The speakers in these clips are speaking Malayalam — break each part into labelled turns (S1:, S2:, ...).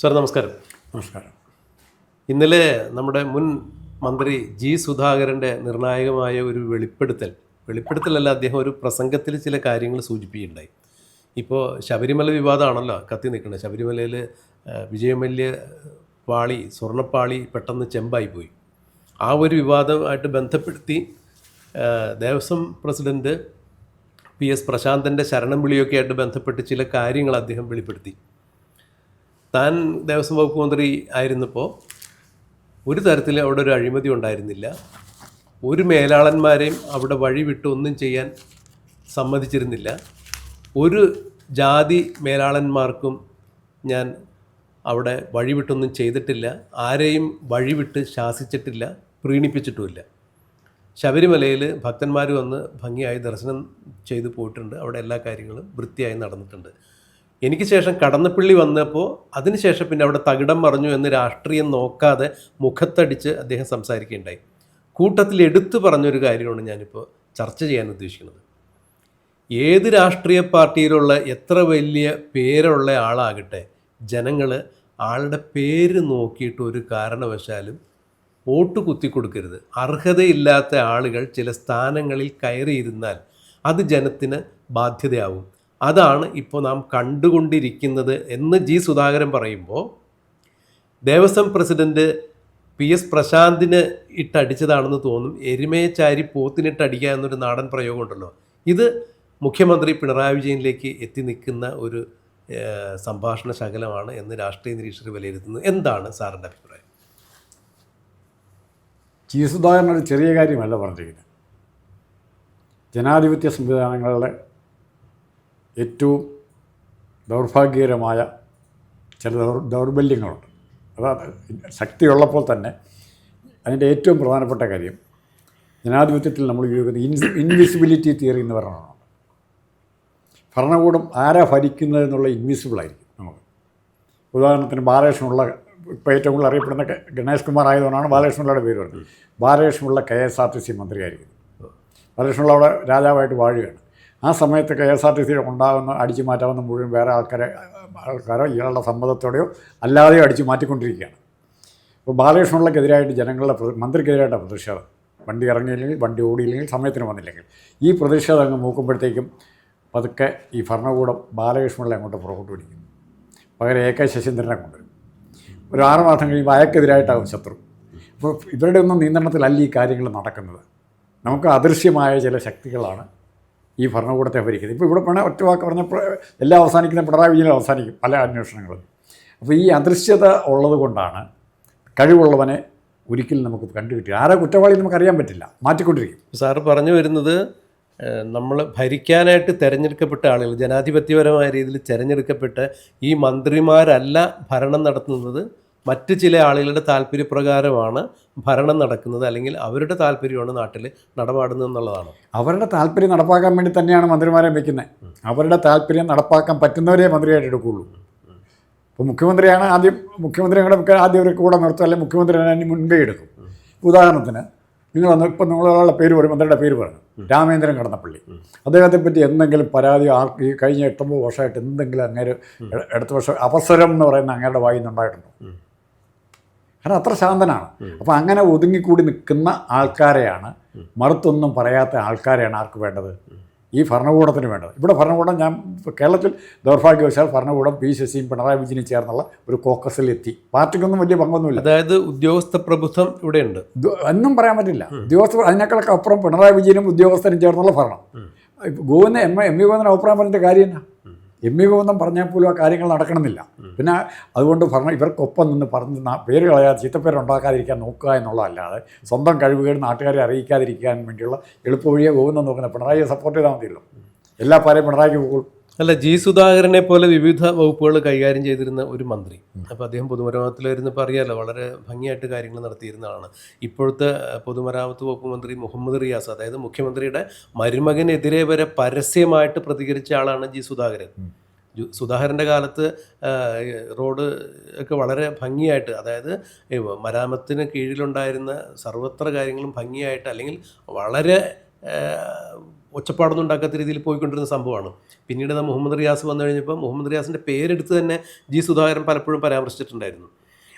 S1: സാർ നമസ്കാരം.
S2: നമസ്കാരം.
S1: ഇന്നലെ നമ്മുടെ മുൻ മന്ത്രി ജി സുധാകരന്റെ നിർണായകമായ ഒരു വെളിപ്പെടുത്തൽ വെളിപ്പെടുത്തലല്ല അദ്ദേഹം ഒരു പ്രസംഗത്തിൽ ചില കാര്യങ്ങൾ സൂചിപ്പിക്കുകയുണ്ടായി. ഇപ്പോൾ ശബരിമല വിവാദമാണല്ലോ കത്തി നിൽക്കുന്നത്. ശബരിമലയിൽ വിജയമല്യ പാളി സ്വർണപ്പാളി പെട്ടെന്ന് ചെമ്പായി പോയി. ആ ഒരു വിവാദമായിട്ട് ബന്ധപ്പെടുത്തി ദേവസ്വം പ്രസിഡന്റ് പി എസ് പ്രശാന്തന്റെ ശരണം വിളിയൊക്കെ ആയിട്ട് ബന്ധപ്പെട്ട് ചില കാര്യങ്ങൾ അദ്ദേഹം വെളിപ്പെടുത്തി. താൻ ദേവസ്വം വകുപ്പ് മന്ത്രി ആയിരുന്നപ്പോൾ ഒരു തരത്തിൽ അവിടെ ഒരു അഴിമതി ഉണ്ടായിരുന്നില്ല. ഒരു മേലാളന്മാരെയും അവിടെ വഴി വിട്ട് ഒന്നും ചെയ്യാൻ സമ്മതിച്ചിരുന്നില്ല. ഒരു ജാതി മേലാളന്മാർക്കും ഞാൻ അവിടെ വഴിവിട്ടൊന്നും ചെയ്തിട്ടില്ല. ആരെയും വഴിവിട്ട് ശാസിച്ചിട്ടില്ല പ്രീണിപ്പിച്ചിട്ടുമില്ല. ശബരിമലയിൽ ഭക്തന്മാർ വന്ന് ഭംഗിയായി ദർശനം ചെയ്തു പോയിട്ടുണ്ട്. അവിടെ എല്ലാ കാര്യങ്ങളും വൃത്തിയായി നടന്നിട്ടുണ്ട്. എനിക്ക് ശേഷം കടന്നപ്പള്ളി വന്നപ്പോൾ അതിനുശേഷം പിന്നെ അവിടെ തകിടം മറിഞ്ഞു എന്ന് രാഷ്ട്രീയം നോക്കാതെ മുഖത്തടിച്ച് അദ്ദേഹം സംസാരിക്കുകയുണ്ടായി. കൂട്ടത്തിൽ എടുത്തു പറഞ്ഞൊരു കാര്യമാണ് ഞാനിപ്പോൾ ചർച്ച ചെയ്യാൻ ഉദ്ദേശിക്കുന്നത്. ഏത് രാഷ്ട്രീയ പാർട്ടിയിലുള്ള എത്ര വലിയ പേരുള്ള ആളാകട്ടെ ജനങ്ങൾ ആളുടെ പേര് നോക്കിയിട്ട് ഒരു കാരണവശാലും വോട്ട് കുത്തി കൊടുക്കരുത് അർഹതയില്ലാത്ത ആളുകൾ ചില സ്ഥാനങ്ങളിൽ കയറിയിരുന്നാൽ അത് ജനത്തിന് ബാധ്യതയാവും. അതാണ് ഇപ്പോൾ നാം കണ്ടുകൊണ്ടിരിക്കുന്നത് എന്ന് ജി സുധാകരൻ പറയുമ്പോൾ ദേവസ്വം പ്രസിഡന്റ് പി എസ് പ്രശാന്തിന് ഇട്ടടിച്ചതാണെന്ന് തോന്നും. എരുമയെ ചാരി പോത്തിനിട്ടടിക്കുക എന്നൊരു നാടൻ പ്രയോഗമുണ്ടല്ലോ. ഇത് മുഖ്യമന്ത്രി പിണറായി വിജയനിലേക്ക് എത്തി നിൽക്കുന്ന ഒരു സംഭാഷണ ശകലമാണ് എന്ന് രാഷ്ട്രീയ നിരീക്ഷകർ വിലയിരുത്തുന്നത് എന്താണ് സാറിന്റെ അഭിപ്രായം?
S2: ജി സുധാകരൻ ഒരു ചെറിയ കാര്യമല്ല പറഞ്ഞിരിക്കുന്നത്. ജനാധിപത്യ സംവിധാനങ്ങളുടെ ഏറ്റവും ദൗർഭാഗ്യകരമായ ചില ദൗർ ദൗർബല്യങ്ങളുണ്ട്. അതാണ് ശക്തിയുള്ളപ്പോൾ തന്നെ അതിന്റെ ഏറ്റവും പ്രധാനപ്പെട്ട കാര്യം. ജനാധിപത്യത്തിൽ നമ്മൾ ഉപയോഗിക്കുന്ന ഇൻവിസിബിലിറ്റി തിയറി എന്ന് പറയുന്നത് ഭരണകൂടം ആരാ ഭരിക്കുന്നത് എന്നുള്ള ഇൻവിസിബിളായിരിക്കും നമുക്ക്. ഉദാഹരണത്തിന് ബാലകൃഷ്ണനുള്ള ഇപ്പോൾ ഏറ്റവും കൂടുതൽ അറിയപ്പെടുന്ന ഗണേഷ് കുമാർ ആയതുകൊണ്ടാണ് ബാലകൃഷ്ണപിള്ളയുടെ പേര് പറഞ്ഞത്. Balakrishna Pillai K S R T C മന്ത്രിയായിരിക്കും Balakrishna Pillai അവിടെ രാജാവായിട്ട് വാഴുകയാണ്. ആ സമയത്ത് കെ എസ് ആർ ടി സിയിൽ ഉണ്ടാകുന്ന അടിച്ചു മാറ്റാവുന്ന മുഴുവൻ വേറെ ആൾക്കാരെ ആൾക്കാരോ ഇയാളുടെ സമ്മതത്തോടെയോ അല്ലാതെയോ അടിച്ചു മാറ്റിക്കൊണ്ടിരിക്കുകയാണ്. ഇപ്പോൾ ബാലകൃഷ്ണപിള്ളക്കെതിരായിട്ട് ജനങ്ങളുടെ മന്ത്രിക്കെതിരായിട്ടാണ് പ്രതിഷേധം. വണ്ടി ഇറങ്ങിയില്ലെങ്കിൽ വണ്ടി ഓടിയില്ലെങ്കിൽ സമയത്തിന് വന്നില്ലെങ്കിൽ. ഈ പ്രതിഷേധം അങ്ങ് മൂക്കുമ്പോഴത്തേക്കും പതുക്കെ ഈ ഭരണകൂടം ബാലകൃഷ്ണപിള്ള അങ്ങോട്ട് പുറകോട്ട് പിടിക്കും പകരം എ കെ ശശീന്ദ്രനെ കൊണ്ടുവരും. ഒരു ആറ് മാസം കഴിയുമ്പോൾ അയക്കെതിരായിട്ടാകും ശത്രു. അപ്പോൾ ഇവരുടെ ഒന്നും നിയന്ത്രണത്തിലല്ല ഈ കാര്യങ്ങൾ നടക്കുന്നത്. നമുക്ക് അദൃശ്യമായ ചില ശക്തികളാണ് ഈ ഭരണകൂടത്തെ ഭരിക്കുന്നത്. ഇപ്പോൾ ഇവിടെ വേണേൽ ഒറ്റ വാക്ക് പറഞ്ഞപ്പോൾ എല്ലാം അവസാനിക്കുന്ന പിണറായി വിജയൻ അവസാനിക്കും പല അന്വേഷണങ്ങളും. അപ്പോൾ ഈ അദൃശ്യത ഉള്ളത് കൊണ്ടാണ് കഴിവുള്ളവനെ ഒരിക്കലും നമുക്ക് കണ്ടുകിട്ടില്ല. ആരാ കുറ്റവാളി നമുക്കറിയാൻ പറ്റില്ല. മാറ്റിക്കൊണ്ടിരിക്കും.
S1: സാറ് പറഞ്ഞു വരുന്നത് നമ്മൾ ഭരിക്കാനായിട്ട് തിരഞ്ഞെടുക്കപ്പെട്ട ആളുകൾ ജനാധിപത്യപരമായ രീതിയിൽ തിരഞ്ഞെടുക്കപ്പെട്ട് ഈ മന്ത്രിമാരല്ല ഭരണം നടത്തുന്നത് മറ്റ് ചില ആളുകളുടെ താല്പര്യപ്രകാരമാണ് ഭരണം നടക്കുന്നത് അല്ലെങ്കിൽ അവരുടെ താല്പര്യമാണ് നാട്ടിൽ നടപാടുന്നത് എന്നുള്ളതാണ്.
S2: അവരുടെ താല്പര്യം നടപ്പാക്കാൻ വേണ്ടി തന്നെയാണ് മന്ത്രിമാരെ വയ്ക്കുന്നത്. അവരുടെ താല്പര്യം നടപ്പാക്കാൻ പറ്റുന്നവരെ മന്ത്രിയായിട്ട് എടുക്കുകയുള്ളൂ ഇപ്പോൾ മുഖ്യമന്ത്രിയാണ് ആദ്യം മുഖ്യമന്ത്രി കൂടെ ആദ്യം ഒരു കൂടെ നിർത്തും അല്ലെങ്കിൽ മുഖ്യമന്ത്രി അതിന് മുൻപേ എടുക്കും. ഉദാഹരണത്തിന് നിങ്ങൾ അന്ന് ഇപ്പം നിങ്ങളൊരാളുടെ പേര് പറയും മന്ത്രിയുടെ പേര് പറഞ്ഞു രാമേന്ദ്രൻ കടന്നപ്പള്ളി. അദ്ദേഹത്തെ പറ്റി എന്തെങ്കിലും പരാതി ആർക്ക് ഈ കഴിഞ്ഞ എട്ടൊമ്പത് വർഷമായിട്ട് എന്തെങ്കിലും അങ്ങേര് അടുത്ത വർഷം അവസരം എന്ന് പറയുന്ന അങ്ങേരുടെ വായിൽ നിന്നുണ്ടായിട്ടുണ്ടോ കാരണം അത്ര ശാന്തനാണ്. അപ്പോൾ അങ്ങനെ ഒതുങ്ങിക്കൂടി നിൽക്കുന്ന ആൾക്കാരെയാണ് മറുത്തൊന്നും പറയാത്ത ആൾക്കാരെയാണ് ആർക്ക് വേണ്ടത്? ഈ ഭരണകൂടത്തിന് വേണ്ടത്. ഇവിടെ ഭരണകൂടം ഞാൻ കേരളത്തിൽ ദൗർഭാഗ്യവശാൽ ഭരണകൂടം പി ശശിയും പിണറായി വിജയനും ചേർന്നുള്ള ഒരു കോക്കസിലെത്തി പാർട്ടിക്കൊന്നും വലിയ പങ്കൊന്നുമില്ല.
S1: അതായത് ഉദ്യോഗസ്ഥ പ്രഭുത്വം ഇവിടെയുണ്ട്.
S2: എന്നും ഒന്നും പറയാൻ പറ്റില്ല. ഉദ്യോഗസ്ഥ അതിനേക്കാളൊക്കെ അപ്പുറം പിണറായി വിജയനും ഉദ്യോഗസ്ഥനും ചേർന്നുള്ള ഭരണം. Govinda M M V Govindan അഭിപ്രായം പറഞ്ഞിട്ട് കാര്യം എം വി ഗോവിന്ദൻ പറഞ്ഞാൽ പോലും ആ കാര്യങ്ങൾ നടക്കണമെന്നില്ല. പിന്നെ അതുകൊണ്ട് ഭരണം ഇവർക്കൊപ്പം നിന്ന് പറഞ്ഞ് പേര് കളയാതെ ചീത്തപ്പേരുണ്ടാക്കാതിരിക്കാൻ നോക്കുക എന്നുള്ളതല്ലാതെ സ്വന്തം കഴിവുകൾ നാട്ടുകാരെ അറിയിക്കാതിരിക്കാൻ വേണ്ടിയുള്ള എളുപ്പവഴിയെ ഗോവിന്ദൻ നോക്കുന്ന പിണറായിയെ സപ്പോർട്ട് ചെയ്താൽ മതിയല്ലോ. എല്ലാ പാരെയും പിണറായിക്ക് പോകും.
S1: അല്ല ജി സുധാകരനെ പോലെ വിവിധ വകുപ്പുകൾ കൈകാര്യം ചെയ്തിരുന്ന ഒരു മന്ത്രി. അപ്പോൾ അദ്ദേഹം പൊതുമരാമത്തിൽ വരുന്നപ്പോൾ അറിയാമല്ലോ വളരെ ഭംഗിയായിട്ട് കാര്യങ്ങൾ നടത്തിയിരുന്ന ആളാണ്. ഇപ്പോഴത്തെ പൊതുമരാമത്ത് വകുപ്പ് മന്ത്രി മുഹമ്മദ് റിയാസ് അതായത് മുഖ്യമന്ത്രിയുടെ മരുമകനെതിരെ വരെ പരസ്യമായിട്ട് പ്രതികരിച്ച ആളാണ് ജി സുധാകരൻ. സുധാകരന്റെ കാലത്ത് റോഡ് ഒക്കെ വളരെ ഭംഗിയായിട്ട് അതായത് മരാമത്തിന് കീഴിലുണ്ടായിരുന്ന സർവത്ര കാര്യങ്ങളും ഭംഗിയായിട്ട് അല്ലെങ്കിൽ വളരെ ഒച്ചപ്പാടൊന്നും ഉണ്ടാക്കാത്ത രീതിയിൽ പോയിക്കൊണ്ടിരുന്ന സംഭവമാണ്. പിന്നീട് മുഹമ്മദ് റിയാസ് വന്നു കഴിഞ്ഞപ്പോൾ മുഹമ്മദ് റിയാസിന്റെ പേരെടുത്ത് തന്നെ ജി സുധാകരൻ പലപ്പോഴും പരാമർശിച്ചിട്ടുണ്ടായിരുന്നു.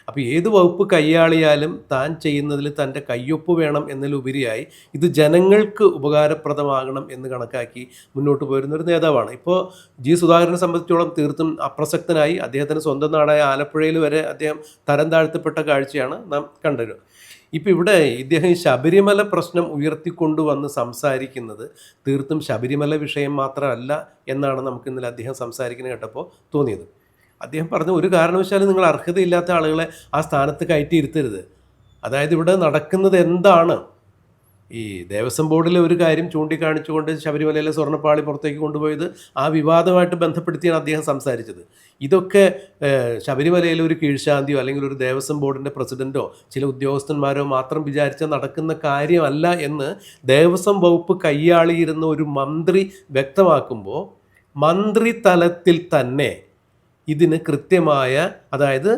S1: അപ്പോൾ ഏത് വകുപ്പ് കൈയാളിയാലും താൻ ചെയ്യുന്നതിൽ തന്റെ കയ്യൊപ്പ് വേണം എന്നതിലുപരിയായി ഇത് ജനങ്ങൾക്ക് ഉപകാരപ്രദമാകണം എന്ന് കണക്കാക്കി മുന്നോട്ട് പോരുന്ന ഒരു നേതാവാണ്. ഇപ്പോൾ ജി സുധാകരനെ സംബന്ധിച്ചോളം തീർത്തും അപ്രസക്തനായി അദ്ദേഹത്തിന് സ്വന്തം നാടായ ആലപ്പുഴയിൽ വരെ അദ്ദേഹം തരം താഴ്ത്തപ്പെട്ട കാഴ്ചയാണ് നാം കണ്ടത്. ഇപ്പോൾ ഇവിടെ ഇദ്ദേഹം ശബരിമല പ്രശ്നം ഉയർത്തിക്കൊണ്ടുവന്ന് സംസാരിക്കുന്നത് തീർത്തും ശബരിമല വിഷയം മാത്രമല്ല എന്നാണ് നമുക്ക് ഇന്നലെ അദ്ദേഹം സംസാരിക്കുന്നത് കേട്ടപ്പോൾ തോന്നിയത്. അദ്ദേഹം പറഞ്ഞു ഒരു കാരണവശാലും നിങ്ങൾ അർഹതയില്ലാത്ത ആളുകളെ ആ സ്ഥാനത്ത് കയറ്റിയിരുത്തരുത്. അതായത് ഇവിടെ നടക്കുന്നത് എന്താണ്? ഈ ദേവസ്വം ബോർഡിലെ ഒരു കാര്യം ചൂണ്ടിക്കാണിച്ചുകൊണ്ട് ശബരിമലയിലെ സ്വർണപ്പാളി പുറത്തേക്ക് കൊണ്ടുപോയത് ആ വിവാദമായിട്ട് ബന്ധപ്പെടുത്തിയാണ് അദ്ദേഹം സംസാരിച്ചത്. ഇതൊക്കെ ശബരിമലയിലെ ഒരു കീഴ്ശാന്തിയോ അല്ലെങ്കിൽ ഒരു ദേവസ്വം ബോർഡിന്റെ പ്രസിഡന്റോ ചില ഉദ്യോഗസ്ഥന്മാരോ മാത്രം വിചാരിച്ച നടക്കുന്ന കാര്യമല്ല എന്ന് ദേവസ്വം വകുപ്പ് കൈയാളിയിരുന്ന ഒരു മന്ത്രി വ്യക്തമാക്കുമ്പോൾ മന്ത്രി തലത്തിൽ തന്നെ ഇതിന് കൃത്യമായ അതായത്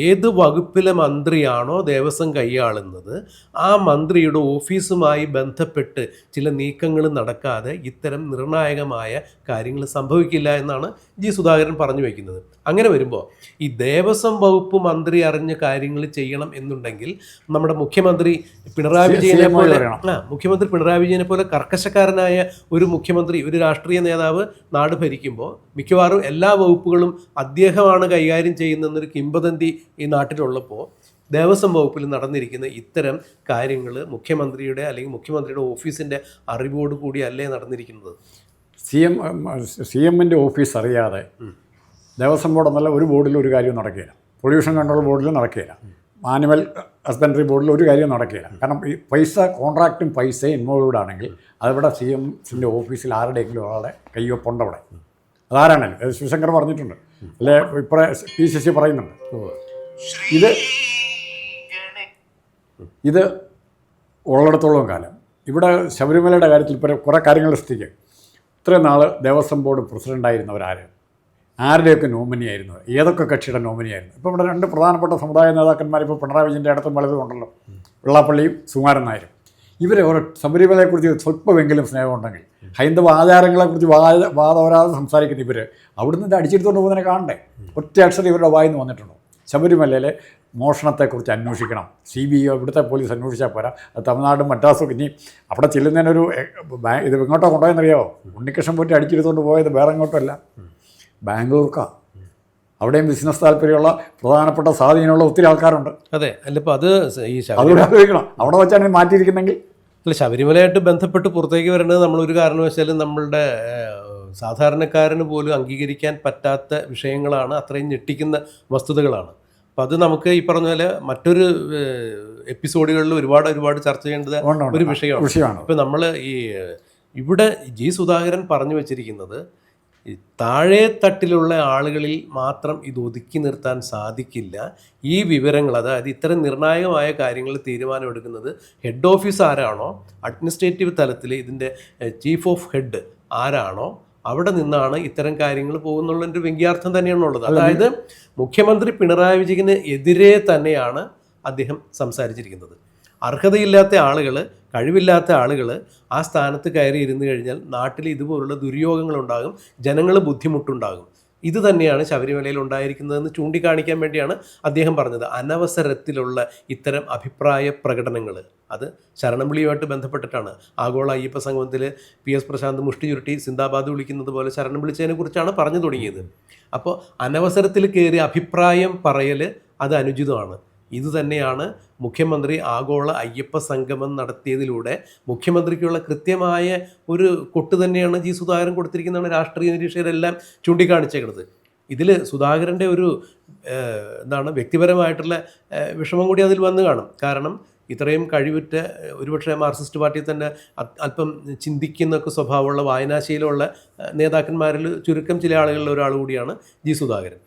S1: ഏത് വകുപ്പിലെ മന്ത്രിയാണോ ദേവസ്വം കൈയാളുന്നത് ആ മന്ത്രിയുടെ ഓഫീസുമായി ബന്ധപ്പെട്ട് ചില നീക്കങ്ങൾ നടക്കാതെ ഇത്തരം നിർണായകമായ കാര്യങ്ങൾ സംഭവിക്കില്ല എന്നാണ് ജി സുധാകരൻ പറഞ്ഞു വയ്ക്കുന്നത് അങ്ങനെ വരുമ്പോൾ ഈ ദേവസ്വം വകുപ്പ് മന്ത്രി അറിഞ്ഞ് കാര്യങ്ങൾ ചെയ്യണം എന്നുണ്ടെങ്കിൽ നമ്മുടെ മുഖ്യമന്ത്രി പിണറായി വിജയനെ പോലെ ആ മുഖ്യമന്ത്രി പിണറായി വിജയനെ പോലെ കർക്കശക്കാരനായ ഒരു മുഖ്യമന്ത്രി ഒരു രാഷ്ട്രീയ നേതാവ് നാട് ഭരിക്കുമ്പോൾ മിക്കവാറും എല്ലാ വകുപ്പുകളും അദ്ദേഹമാണ് കൈകാര്യം ചെയ്യുന്നതെന്നൊരു കിംബദന്തി ഈ നാട്ടിലുള്ളപ്പോൾ ദേവസ്വം വകുപ്പിൽ നടന്നിരിക്കുന്ന ഇത്തരം കാര്യങ്ങൾ മുഖ്യമന്ത്രിയുടെ അല്ലെങ്കിൽ മുഖ്യമന്ത്രിയുടെ ഓഫീസിന്റെ അറിവോട് കൂടി അല്ലേ നടന്നിരിക്കുന്നത്?
S2: സി എം സി എമ്മിന്റെ ഓഫീസ് അറിയാതെ ദേവസ്വം ബോർഡ് എന്നല്ല ഒരു ബോർഡിൽ ഒരു കാര്യവും നടക്കുകയില്ല. പൊല്യൂഷൻ കൺട്രോൾ ബോർഡിൽ നടക്കുകയില്ല. ആനിമൽ ഹസ്ബൻഡറി ബോർഡിൽ ഒരു കാര്യവും നടക്കുകയില്ല. കാരണം ഈ പൈസ കോൺട്രാക്റ്റും പൈസ ഇൻവോൾവ്ഡ് ആണെങ്കിൽ അതിവിടെ സി എംസിന്റെ ഓഫീസിൽ ആരുടെയെങ്കിലും ഒരാളുടെ കയ്യൊപ്പുണ്ട് അവിടെ? അതാരാണല്ലോ അത് ശിവശങ്കർ പറഞ്ഞിട്ടുണ്ട്. അല്ലെ ഇപ്പറ പി സി സി പറയുന്നുണ്ട്. ഇത് ഇത് ഉള്ളിടത്തോളം കാലം. ഇവിടെ ശബരിമലയുടെ കാര്യത്തിൽ കുറേ കാര്യങ്ങൾ സ്ഥിതിക്ക് ഇത്രയും നാൾ ദേവസ്വം ബോർഡ് പ്രസിഡന്റായിരുന്നവരാര് ആരുടെയൊക്കെ നോമിനി ആയിരുന്നു? ഏതൊക്കെ കക്ഷിയുടെ നോമിനി ആയിരുന്നു? ഇപ്പോൾ ഇവിടെ രണ്ട് പ്രധാനപ്പെട്ട സമുദായ നേതാക്കന്മാർ ഇപ്പോൾ പിണറായി വിജയന്റെ അടുത്തും വലതും ഉണ്ടല്ലോ. വെള്ളാപ്പള്ളിയും സുമാരൻ നായരും. ഇവരെ ഓരോ ശബരിമലയെക്കുറിച്ച് സ്വല്പമെങ്കിലും സ്നേഹമുണ്ടെങ്കിൽ ഹൈന്ദവ ആചാരങ്ങളെക്കുറിച്ച് വാദ വാദോരാതെ സംസാരിക്കുന്ന ഇവർ അവിടുന്ന് ഇത് അടിച്ചെടുത്തുകൊണ്ട് പോകുന്നതിനെ കാണണ്ടേ? ഒറ്റ അക്ഷരം ഇവരുടെ വായിൽ നിന്ന് വന്നിട്ടുണ്ടോ? ശബരിമലയിലെ മോഷണത്തെക്കുറിച്ച് അന്വേഷിക്കണം. സി ബി ഐ ഇവിടുത്തെ പോലീസ് അന്വേഷിച്ചാൽ പോരാ. അത് തമിഴ്നാടും മദ്രാസും ഇനി അവിടെ ചെല്ലുന്നതിനൊരു ഇത് ഇങ്ങോട്ടോ കൊണ്ടുപോയെന്നറിയാമോ ഉണ്ണികൃഷ്ണൻ പോയിട്ട് അടിച്ചെടുത്തുകൊണ്ട് പോയത് വേറെ എങ്ങോട്ടല്ല ബാംഗ്ലൂർക്കാണ് അവിടെയും ബിസിനസ് താല്പര്യമുള്ള പ്രധാനപ്പെട്ട സ്വാധീനമുള്ള ഒത്തിരി ആൾക്കാരുണ്ട്.
S1: അതെ അല്ല ഇപ്പോൾ അത് ഈ ശബരിമല
S2: അതുകൂടെ ആലോചിക്കണം. അവിടെ വെച്ചാണ് മാറ്റിയിരിക്കുന്നെങ്കിൽ
S1: അല്ല ശബരിമലയായിട്ട് ബന്ധപ്പെട്ട് പുറത്തേക്ക് വരേണ്ടത് നമ്മൾ ഒരു കാരണവശാലും നമ്മളുടെ സാധാരണക്കാരന് പോലും അംഗീകരിക്കാൻ പറ്റാത്ത വിഷയങ്ങളാണ് അത്രയും ഞെട്ടിക്കുന്ന വസ്തുതകളാണ്. അപ്പം അത് നമുക്ക് ഈ പറഞ്ഞ പോലെ മറ്റൊരു എപ്പിസോഡുകളിൽ ഒരുപാട് ഒരുപാട് ചർച്ച ചെയ്യേണ്ടത്. ഒരു വിഷയമാണ്. ഇപ്പം നമ്മൾ ഈ ഇവിടെ ജി സുധാകരൻ പറഞ്ഞു വെച്ചിരിക്കുന്നത് താഴെ തട്ടിലുള്ള ആളുകളിൽ മാത്രം ഇത് ഒതുക്കി നിർത്താൻ സാധിക്കില്ല. ഈ വിവരങ്ങൾ അതായത് ഇത്തരം നിർണായകമായ കാര്യങ്ങൾ തീരുമാനമെടുക്കുന്നത് ഹെഡ് ഓഫീസ് ആരാണോ അഡ്മിനിസ്ട്രേറ്റീവ് തലത്തിൽ ഇതിന്റെ ചീഫ് ഓഫ് ഹെഡ് ആരാണോ അവിടെ നിന്നാണ് ഇത്തരം കാര്യങ്ങൾ പോകുന്നുള്ളൊരു വ്യംഗ്യാർത്ഥം തന്നെയാണുള്ളത്. അതായത് മുഖ്യമന്ത്രി പിണറായി വിജയന് എതിരെ തന്നെയാണ് അദ്ദേഹം സംസാരിച്ചിരിക്കുന്നത്. അർഹതയില്ലാത്ത ആളുകൾ കഴിവില്ലാത്ത ആളുകൾ ആ സ്ഥാനത്ത് കയറി ഇരുന്ന് കഴിഞ്ഞാൽ നാട്ടിൽ ഇതുപോലുള്ള ദുര്യോഗങ്ങളുണ്ടാകും ജനങ്ങൾ ബുദ്ധിമുട്ടുണ്ടാകും. ഇത് തന്നെയാണ് ശബരിമലയിൽ ഉണ്ടായിരിക്കുന്നതെന്ന് ചൂണ്ടിക്കാണിക്കാൻ വേണ്ടിയാണ് അദ്ദേഹം പറഞ്ഞത്. അനവസരത്തിലുള്ള ഇത്തരം അഭിപ്രായ പ്രകടനങ്ങൾ അത് ശരണംവിളിയുമായിട്ട് ബന്ധപ്പെട്ടിട്ടാണ്. ആഗോള അയ്യപ്പ സംഗമത്തിൽ പി എസ് പ്രശാന്ത് മുഷ്ടി ചുരുട്ടി സിന്ദാബാദ് വിളിക്കുന്നത് പോലെ ശരണം വിളിച്ചതിനെ കുറിച്ചാണ് പറഞ്ഞു തുടങ്ങിയത്. അപ്പോൾ അനവസരത്തിൽ കയറി അഭിപ്രായം പറയൽ അത് അനുചിതമാണ്. ഇത് തന്നെയാണ് മുഖ്യമന്ത്രി ആഗോള അയ്യപ്പ സംഗമം നടത്തിയതിലൂടെ മുഖ്യമന്ത്രിക്കുള്ള കൃത്യമായ ഒരു കൊട്ട് തന്നെയാണ് ജി സുധാകരൻ കൊടുത്തിരിക്കുന്നതാണ് രാഷ്ട്രീയ നിരീക്ഷകരെല്ലാം ചൂണ്ടിക്കാണിച്ചേക്കുന്നത്. ഇതിൽ സുധാകരന്റെ ഒരു എന്താണ് വ്യക്തിപരമായിട്ടുള്ള വിഷമം കൂടി അതിൽ വന്നു കാണും. കാരണം ഇത്രയും കഴിവുറ്റ ഒരുപക്ഷെ മാർക്സിസ്റ്റ് പാർട്ടിയിൽ തന്നെ അല്പം ചിന്തിക്കുന്നൊക്കെ സ്വഭാവമുള്ള വായനാശീലമുള്ള നേതാക്കന്മാരിൽ ചുരുക്കം ചില ആളുകളിൽ ഒരാൾ കൂടിയാണ് ജി സുധാകരൻ.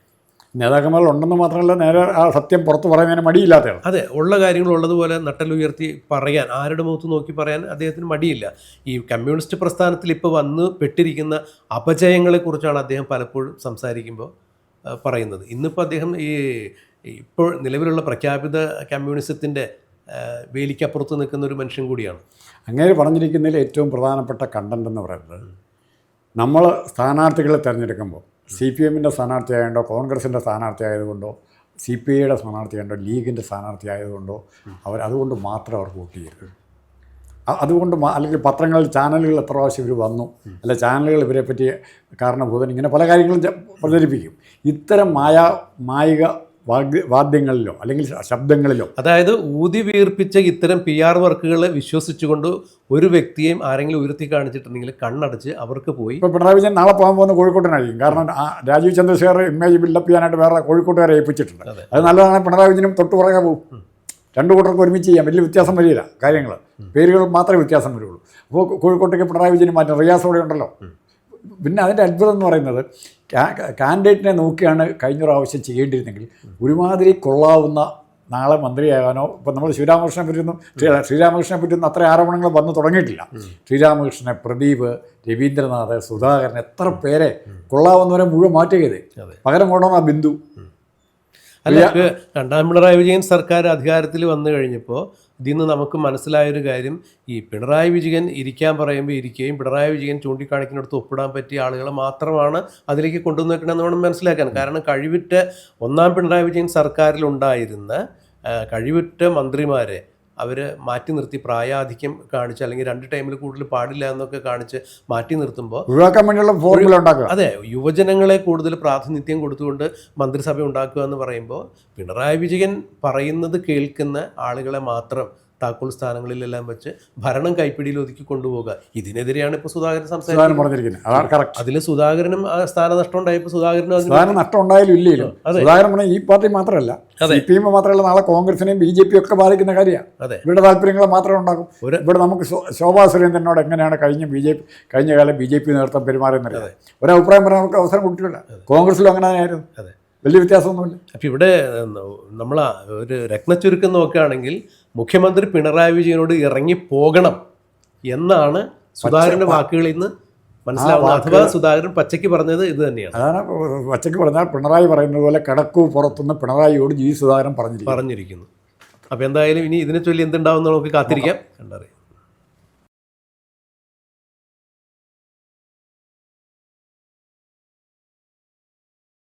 S2: നേതാക്കന്മാർ ഉണ്ടെന്ന് മാത്രമല്ല നേരെ ആ സത്യം പുറത്ത് പറയുന്നതിന് മടിയില്ലാത്തതാണ്
S1: അതെ ഉള്ള കാര്യങ്ങൾ ഉള്ളതുപോലെ നട്ടലുയർത്തി പറയാൻ ആരുടെ മുഖത്ത് നോക്കി പറയാൻ അദ്ദേഹത്തിന് മടിയില്ല. ഈ കമ്മ്യൂണിസ്റ്റ് പ്രസ്ഥാനത്തിൽ ഇപ്പോൾ വന്ന് പെട്ടിരിക്കുന്ന അപജയങ്ങളെക്കുറിച്ചാണ് അദ്ദേഹം പലപ്പോഴും സംസാരിക്കുമ്പോൾ പറയുന്നത്. ഇന്നിപ്പോൾ അദ്ദേഹം ഈ ഇപ്പോൾ നിലവിലുള്ള പ്രഖ്യാപിത കമ്മ്യൂണിസത്തിന്റെ വേലിക്കപ്പുറത്ത് നിൽക്കുന്ന ഒരു മനുഷ്യൻ കൂടിയാണ്.
S2: അങ്ങനെ പറഞ്ഞിരിക്കുന്നതിൽ ഏറ്റവും പ്രധാനപ്പെട്ട കണ്ടന്റ് എന്ന് പറയുന്നത് നമ്മൾ സ്ഥാനാർത്ഥികളെ തിരഞ്ഞെടുക്കുമ്പോൾ സി പി എമ്മിന്റെ സ്ഥാനാർത്ഥിയായതുകൊണ്ടോ കോൺഗ്രസിന്റെ സ്ഥാനാർത്ഥി ആയതുകൊണ്ടോ സി പി ഐയുടെ സ്ഥാനാർത്ഥി ആയതുകൊണ്ടോ ലീഗിന്റെ സ്ഥാനാർത്ഥി ആയതുകൊണ്ടോ അവർ അതുകൊണ്ട് മാത്രം അവർ വോട്ട് ചെയ്യരുത്. അതുകൊണ്ട് അല്ലെങ്കിൽ പത്രങ്ങളിൽ ചാനലുകൾ എത്ര പ്രാവശ്യം ഇവർ വന്നു അല്ല ചാനലുകൾ ഇവരെ പറ്റി കാരണഭൂതൻ ഇങ്ങനെ പല കാര്യങ്ങളും പ്രചരിപ്പിക്കും. ഇത്തരം മായ മായിക വാദ്യങ്ങളിലോ അല്ലെങ്കിൽ ശബ്ദങ്ങളിലോ.
S1: അതായത് ഊതി വീർപ്പിച്ച ഇത്തരം പി ആർ വർക്കുകൾ വിശ്വസിച്ചുകൊണ്ട് ഒരു വ്യക്തിയെയും ആരെങ്കിലും ഉയർത്തി കാണിച്ചിട്ടുണ്ടെങ്കിൽ കണ്ണടച്ച് അവർക്ക് പോയി
S2: ഇപ്പോൾ പിണറായി വിജയൻ നാളെ പോകാൻ പോകുന്ന കോഴിക്കോട്ടിനായിരിക്കും. കാരണം രാജീവ് ചന്ദ്രശേഖർ ഇമേജ് ബിൽഡപ്പ് ചെയ്യാനായിട്ട് വേറെ കോഴിക്കോട്ടുകാരെ ഏൽപ്പിച്ചിട്ടുണ്ട്.
S1: അതെ.
S2: അത് നല്ലതാണ്. പിണറായി വിജയനും തൊട്ട് പുറകെ പോകും. രണ്ടു കൂട്ടർക്ക് ഒരുമിച്ച് ചെയ്യാം. വലിയ വ്യത്യാസം വരില്ല കാര്യങ്ങൾ പേരുകൾ മാത്രമേ വ്യത്യാസം വരുള്ളൂ. അപ്പോൾ കോഴിക്കോട്ടേക്ക് പിണറായി വിജയൻ മാറ്റം. റിയാസ് അവിടെ ഉണ്ടല്ലോ. പിന്നെ അതിന്റെ അത്ഭുതം എന്ന് പറയുന്നത് കാൻഡിഡേറ്റിനെ നോക്കിയാണ് കഴിഞ്ഞ പ്രാവശ്യം ചെയ്യേണ്ടിയിരുന്നെങ്കിൽ ഒരുമാതിരി കൊള്ളാവുന്ന നാളെ മന്ത്രിയാകാനോ ഇപ്പം നമ്മൾ ശ്രീരാമകൃഷ്ണനെ പറ്റിയൊന്നും ശ്രീ- ശ്രീരാമകൃഷ്ണനെ പറ്റിയൊന്നും അത്ര ആരോപണങ്ങൾ വന്നു തുടങ്ങിയിട്ടില്ല. ശ്രീരാമകൃഷ്ണനെ പ്രദീപ് രവീന്ദ്രനാഥ് സുധാകരൻ എത്ര പേരെ കൊള്ളാവുന്നവരെ മുഴുവൻ മാറ്റുകയത്. പകരം കൊണ്ടുവന്ന ആ ബിന്ദു.
S1: അല്ല രണ്ടാം പിണറായി വിജയൻ സർക്കാർ അധികാരത്തിൽ വന്നു കഴിഞ്ഞപ്പോൾ ഇതിൽ നിന്ന് നമുക്ക് മനസ്സിലായൊരു കാര്യം ഈ പിണറായി വിജയൻ ഇരിക്കാൻ പറയുമ്പോൾ ഇരിക്കുകയും പിണറായി വിജയൻ ചൂണ്ടിക്കാണിക്കുന്നിടത്ത് ഒപ്പിടാൻ പറ്റിയ ആളുകളെ മാത്രമാണ് അതിലേക്ക് കൊണ്ടുവന്നേക്കണമെന്ന് വേണം മനസ്സിലാക്കാൻ. കാരണം കഴിവിറ്റ ഒന്നാം പിണറായി വിജയൻ സർക്കാരിലുണ്ടായിരുന്ന കഴിവുറ്റ മന്ത്രിമാരെ അവർ മാറ്റി നിർത്തി പ്രായാധിക്യം കാണിച്ച് അല്ലെങ്കിൽ രണ്ട് ടൈമിൽ കൂടുതൽ പാടില്ല എന്നൊക്കെ കാണിച്ച് മാറ്റി നിർത്തുമ്പോൾ
S2: ഒഴിവാക്കാൻ വേണ്ടിയുള്ള ഫോർമുല ഉണ്ടാക്കുക.
S1: അതെ യുവജനങ്ങളെ കൂടുതൽ പ്രാതിനിധ്യം കൊടുത്തുകൊണ്ട് മന്ത്രിസഭ ഉണ്ടാക്കുക എന്ന് പറയുമ്പോൾ പിണറായി വിജയൻ പറയുന്നത് കേൾക്കുന്ന ആളുകളെ മാത്രം താക്കോൽ സ്ഥാനങ്ങളിലെല്ലാം വെച്ച് ഭരണം കൈപ്പിടിയിൽ ഒതുക്കി കൊണ്ടുപോകുക ഇതിനെതിരെയാണ് ഇപ്പോൾ സുധാകരൻ സംസാരിക്കുന്നത്. അതിൽ സുധാകരനും സ്ഥാനനഷ്ടം ഉണ്ടായപ്പോൾ സുധാകരനും അതിന്
S2: സുധാകരൻ നഷ്ടം ഉണ്ടായാലും ഇല്ലല്ലോ സുധാകരൻ പറഞ്ഞാൽ ഈ പാർട്ടി മാത്രമല്ല. സി പി എം മാത്രമല്ല നാളെ കോൺഗ്രസിനെയും ബി ജെ പി ഒക്കെ ബാധിക്കുന്ന കാര്യമാണ്.
S1: അതെ.
S2: ഇവരുടെ താല്പര്യങ്ങൾ മാത്രമേ ഉണ്ടാകും. ഇവിടെ നമുക്ക് ശോഭാ സുരേന്ദ്രനോട് എങ്ങനെയാണ് കഴിഞ്ഞ ബി ജെ പി കഴിഞ്ഞ കാലം ബി ജെ പി നേതൃത്വം പെരുമാറുന്നറിയാം ഒരു അഭിപ്രായം പറയാൻ നമുക്ക് അവസരം കൊടുത്തിട്ടില്ല കോൺഗ്രസിലും അങ്ങനെ
S1: അതെ.
S2: വലിയ വ്യത്യാസമൊന്നുമില്ല.
S1: അപ്പം ഇവിടെ നമ്മൾ ഒരു രത്നച്ചുരുക്കം നോക്കുകയാണെങ്കിൽ മുഖ്യമന്ത്രി പിണറായി വിജയനോട് ഇറങ്ങി പോകണം എന്നാണ് സുധാകരന്റെ വാക്കുകളിൽ നിന്ന് മനസ്സിലാവുന്നത്. അഥവാ സുധാകരൻ പച്ചയ്ക്ക് പറഞ്ഞത് ഇത് തന്നെയാണ്.
S2: അതാണ് പച്ചയ്ക്ക് പറഞ്ഞാൽ പിണറായി പറയുന്നത് പോലെ കിടക്കൂ പുറത്തുനിന്ന് പിണറായിയോട് ജി സുധാകരൻ പറഞ്ഞു
S1: പറഞ്ഞിരിക്കുന്നു. അപ്പോൾ എന്തായാലും ഇനി ഇതിനെ ചൊല്ലി എന്തുണ്ടാവും നമുക്ക് കാത്തിരിക്കാം. കണ്ടറിയാം.